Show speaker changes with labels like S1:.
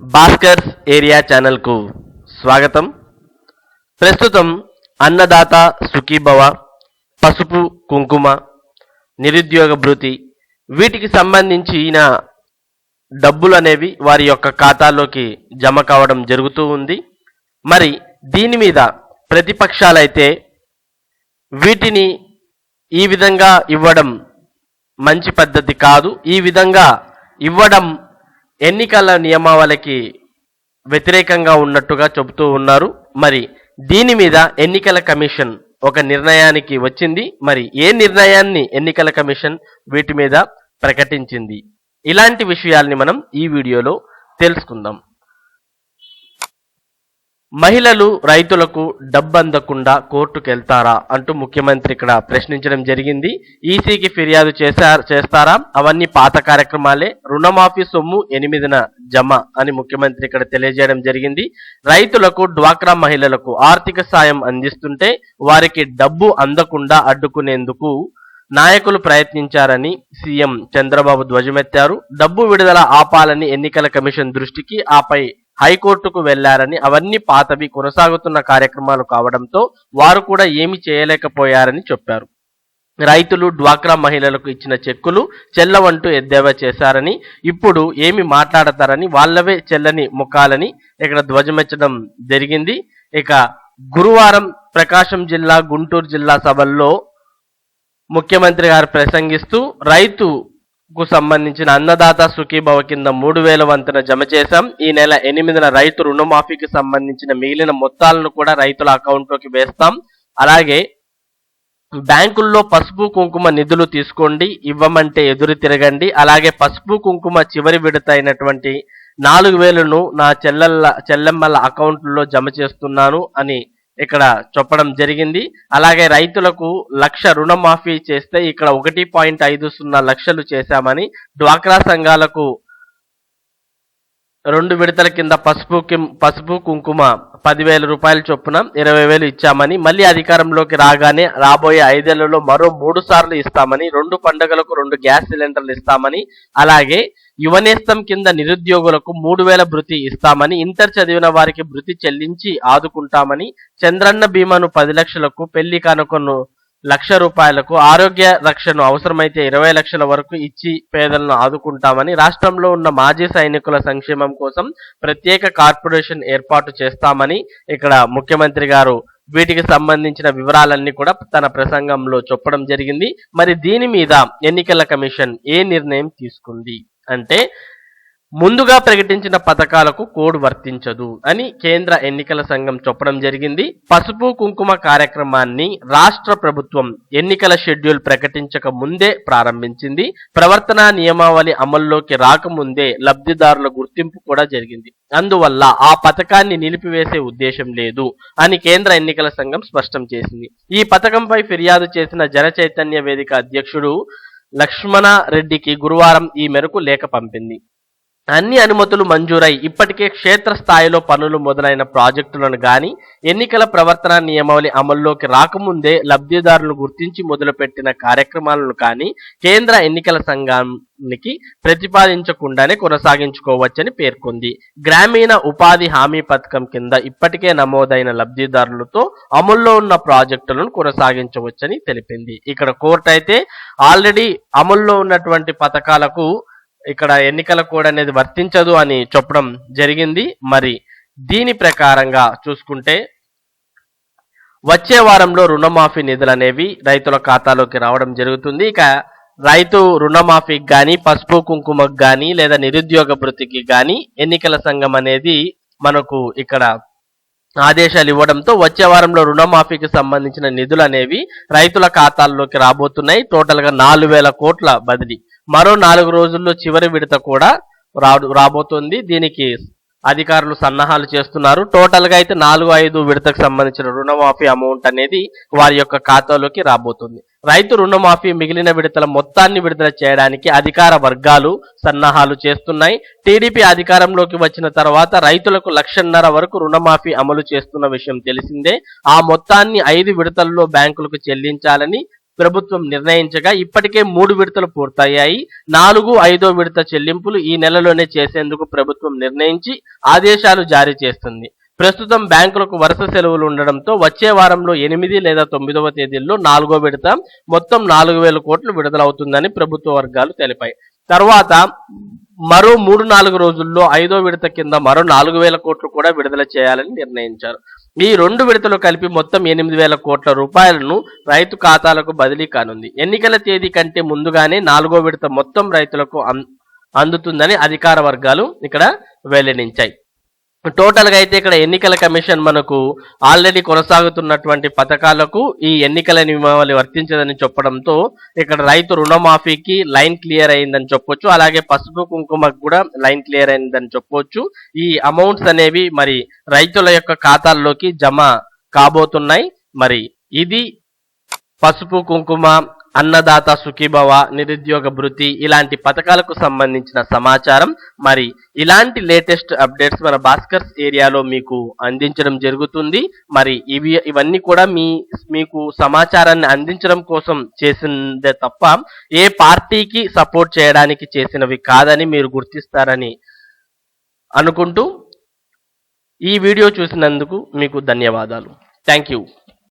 S1: Bhaskar's area ఛానల్కు స్వాగతం. ప్రస్తుతం అన్నదాత సుఖీభవ పసుపు కుంకుమ నిరుద్యోగ భృతి వీటికి సంబంధించిన డబ్బులు అనేవి వారి యొక్క ఖాతాలోకి జమ కావడం జరుగుతూ ఉంది. మరి దీని మీద ప్రతిపక్షాలైతే వీటిని ఈ విధంగా ఇవ్వడం మంచి పద్ధతి కాదు. ఈ విధంగా ఇవ్వడం ఎన్నికల నియమావళికి వ్యతిరేకంగా ఉన్నట్టుగా చెబుతూ ఉన్నారు. మరి దీని మీద ఎన్నికల కమిషన్ ఒక నిర్ణయానికి వచ్చింది. మరి ఏ నిర్ణయాన్ని ఎన్నికల కమిషన్ వీటి మీద ప్రకటించింది? ఇలాంటి విషయాల్ని మనం ఈ వీడియోలో తెలుసుకుందాం. మహిళలు రైతులకు డబ్బు అందకుండా అంటూ ముఖ్యమంత్రి ఇక్కడ ప్రశ్నించడం జరిగింది. ఈసీకి ఫిర్యాదు చేశారు చేస్తారా? అవన్నీ పాత కార్యక్రమాలే. రుణమాఫీ సొమ్ము ఎనిమిదిన జమ అని ముఖ్యమంత్రి ఇక్కడ తెలియజేయడం జరిగింది. రైతులకు డ్వాక్రా మహిళలకు ఆర్థిక సాయం అందిస్తుంటే వారికి డబ్బు అందకుండా అడ్డుకునేందుకు నాయకులు ప్రయత్నించారని సీఎం చంద్రబాబు ధ్వజమెత్తారు. డబ్బు విడుదల ఆపాలని ఎన్నికల కమిషన్ దృష్టికి ఆపై హైకోర్టుకు వెళ్ళారని అవన్నీ పాతవి కొనసాగుతున్న కార్యక్రమాలు కావడంతో వారు కూడా ఏమి చేయలేకపోయారని చెప్పారు. రైతులు డ్వాక్రా మహిళలకు ఇచ్చిన చెక్కులు చెల్లవంటూ ఎద్దేవా చేశారని ఇప్పుడు ఏమి మాట్లాడతారని వాళ్ళవే చెల్లని ముఖాలని ఇక్కడ ధ్వజమెచ్చడం జరిగింది. ఇక గురువారం ప్రకాశం జిల్లా గుంటూరు జిల్లా సభల్లో ముఖ్యమంత్రి గారు ప్రసంగిస్తూ రైతు కు సంబంధించిన అన్నదాత సుఖీభవ కింద మూడు వేల వంతున జమ చేశాం. ఈ నెల ఎనిమిదిన రైతు రుణమాఫీకి సంబంధించిన మిగిలిన మొత్తాలను కూడా రైతుల అకౌంట్లోకి వేస్తాం. అలాగే బ్యాంకుల్లో పసుపు కుంకుమ నిధులు తీసుకోండి ఇవ్వమంటే ఎదురు తిరగండి. అలాగే పసుపు కుంకుమ చివరి విడత అయినటువంటి నాలుగు వేలను నా చెల్లెళ్ళ చెల్లెమ్మల అకౌంట్లో జమ చేస్తున్నాను అని ఇక్కడ చెప్పడం జరిగింది. అలాగే రైతులకు లక్ష రుణమాఫీ చేస్తే ఇక్కడ ఒకటి పాయింట్ ఐదు సున్నా లక్షలు చేశామని డ్వాక్రా సంఘాలకు రెండు విడతల కింద పసుపు పసుపు కుంకుమ పదివేల రూపాయల చొప్పున ఇరవై వేలు ఇచ్చామని మళ్ళీ అధికారంలోకి రాగానే రాబోయే ఐదేళ్ళలో మరో మూడు సార్లు ఇస్తామని రెండు పండుగలకు రెండు గ్యాస్ సిలిండర్లు ఇస్తామని అలాగే యువనేస్తం కింద నిరుద్యోగులకు మూడు వేల భృతి ఇస్తామని ఇంటర్ చదివిన వారికి భృతి చెల్లించి ఆదుకుంటామని చంద్రన్న బీమాను పది లక్షలకు పెళ్ళి కానుకను లక్ష రూపాయలకు ఆరోగ్య రక్షను అవసరమైతే ఇరవై లక్షల వరకు ఇచ్చి పేదలను ఆదుకుంటామని రాష్ట్రంలో ఉన్న మాజీ సైనికుల సంక్షేమం కోసం ప్రత్యేక కార్పొరేషన్ ఏర్పాటు చేస్తామని ఇక్కడ ముఖ్యమంత్రి గారు వీటికి సంబంధించిన వివరాలన్నీ కూడా తన ప్రసంగంలో చెప్పడం జరిగింది. మరి దీని మీద ఎన్నికల కమిషన్ ఏ నిర్ణయం తీసుకుంది? అంటే ముందుగా ప్రకటించిన పథకాలకు కోడ్ వర్తించదు అని కేంద్ర ఎన్నికల సంఘం చెప్పడం జరిగింది. పసుపు కుంకుమ కార్యక్రమాన్ని రాష్ట్ర ప్రభుత్వం ఎన్నికల షెడ్యూల్ ప్రకటించక ముందే ప్రారంభించింది. ప్రవర్తన నియమావళి అమల్లోకి రాకముందే లబ్ధిదారుల గుర్తింపు కూడా జరిగింది. అందువల్ల ఆ పథకాన్ని నిలిపివేసే ఉద్దేశం లేదు అని కేంద్ర ఎన్నికల సంఘం స్పష్టం చేసింది. ఈ పథకంపై ఫిర్యాదు చేసిన జన చైతన్య వేదిక అధ్యక్షుడు లక్ష్మణ రెడ్డికి గురువారం ఈ మేరకు లేఖ పంపింది. అన్ని అనుమతులు మంజూరై ఇప్పటికే క్షేత్ర స్థాయిలో పనులు మొదలైన ప్రాజెక్టులను గాని ఎన్నికల ప్రవర్తన నియమావళి అమల్లోకి రాకముందే లబ్ధిదారులను గుర్తించి మొదలుపెట్టిన కార్యక్రమాలను కానీ కేంద్ర ఎన్నికల సంఘానికి ప్రతిపాదించకుండానే కొనసాగించుకోవచ్చని పేర్కొంది. గ్రామీణ ఉపాధి హామీ పథకం కింద ఇప్పటికే నమోదైన లబ్ధిదారులతో అమల్లో ఉన్న ప్రాజెక్టులను కొనసాగించవచ్చని తెలిపింది. ఇక్కడ కోర్టు అయితే ఆల్రెడీ అమల్లో ఉన్నటువంటి పథకాలకు ఇక్కడ ఎన్నికల కోడ్ అనేది వర్తించదు అని చెప్పడం జరిగింది. మరి దీని ప్రకారంగా చూసుకుంటే వచ్చే వారంలో రుణమాఫీ నిధులు అనేవి రైతుల ఖాతాలోకి రావడం జరుగుతుంది. ఇక రైతు రుణమాఫీకి కానీ పసుపు కుంకుమకు కానీ లేదా నిరుద్యోగ భృతికి కానీ ఎన్నికల సంఘం అనేది మనకు ఇక్కడ ఆదేశాలు ఇవ్వడంతో వచ్చే వారంలో రుణమాఫీకి సంబంధించిన నిధులు అనేవి రైతుల ఖాతాల్లోకి రాబోతున్నాయి. టోటల్గా నాలుగు వేల కోట్ల బదిలీ. మరో నాలుగు రోజుల్లో చివరి విడత కూడా రాబోతుంది. దీనికి అధికారులు సన్నాహాలు చేస్తున్నారు. టోటల్గా అయితే నాలుగు ఐదు విడతకు సంబంధించిన రుణమాఫీ అమౌంట్ అనేది వారి యొక్క ఖాతాలోకి రాబోతుంది. రైతు రుణమాఫీ మిగిలిన విడతల మొత్తాన్ని విడుదల చేయడానికి అధికార వర్గాలు సన్నాహాలు చేస్తున్నాయి. టీడీపీ అధికారంలోకి వచ్చిన తర్వాత రైతులకు లక్షన్నర వరకు రుణమాఫీ అమలు చేస్తున్న విషయం తెలిసిందే. ఆ మొత్తాన్ని ఐదు విడతల్లో బ్యాంకులకు చెల్లించాలని ప్రభుత్వం నిర్ణయించగా ఇప్పటికే మూడు విడతలు పూర్తయ్యాయి. నాలుగు ఐదో విడత చెల్లింపులు ఈ నెలలోనే చేసేందుకు ప్రభుత్వం నిర్ణయించి ఆదేశాలు జారీ చేస్తుంది. ప్రస్తుతం బ్యాంకులకు వరుస సెలవులు ఉండడంతో వచ్చే వారంలో ఎనిమిది లేదా తొమ్మిదవ తేదీల్లో నాలుగో విడత మొత్తం నాలుగు వేల కోట్లు విడుదలవుతుందని ప్రభుత్వ వర్గాలు తెలిపాయి. తర్వాత మరో మూడు నాలుగు రోజుల్లో ఐదో విడత కింద మరో నాలుగు వేల కోట్లు కూడా విడుదల చేయాలని నిర్ణయించారు. ఈ రెండు విడతలు కలిపి మొత్తం ఎనిమిది వేల కోట్ల రూపాయలను రైతు ఖాతాలకు బదిలీ కానుంది. ఎన్నికల తేదీ కంటే ముందుగానే నాలుగో విడత మొత్తం రైతులకు అం- అందుతుందని అధికార వర్గాలు ఇక్కడ వెల్లడించాయి. టోటల్గా అయితే ఇక్కడ ఎన్నికల కమిషన్ మనకు ఆల్రెడీ కొనసాగుతున్నటువంటి పథకాలకు ఈ ఎన్నికల నియమావళి వర్తించదని చెప్పడంతో ఇక్కడ రైతు రుణమాఫీకి లైన్ క్లియర్ అయిందని చెప్పొచ్చు. అలాగే పసుపు కుంకుమకు కూడా లైన్ క్లియర్ అయిందని చెప్పొచ్చు. ఈ అమౌంట్స్ అనేవి మరి రైతుల యొక్క ఖాతాల్లోకి జమ కాబోతున్నాయి. మరి ఇది పసుపు కుంకుమ అన్నదాత సుఖీభవ నిరుద్యోగ భృతి ఇలాంటి పథకాలకు సంబంధించిన సమాచారం. మరి ఇలాంటి లేటెస్ట్ అప్డేట్స్ మన భాస్కర్స్ ఏరియాలో మీకు అందించడం జరుగుతుంది. మరి ఇవి ఇవన్నీ కూడా మీ మీకు సమాచారాన్ని అందించడం కోసం చేసిందే తప్ప ఏ పార్టీకి సపోర్ట్ చేయడానికి చేసినవి కాదని మీరు గుర్తిస్తారని అనుకుంటూ ఈ వీడియో చూసినందుకు మీకు ధన్యవాదాలు. Thank you.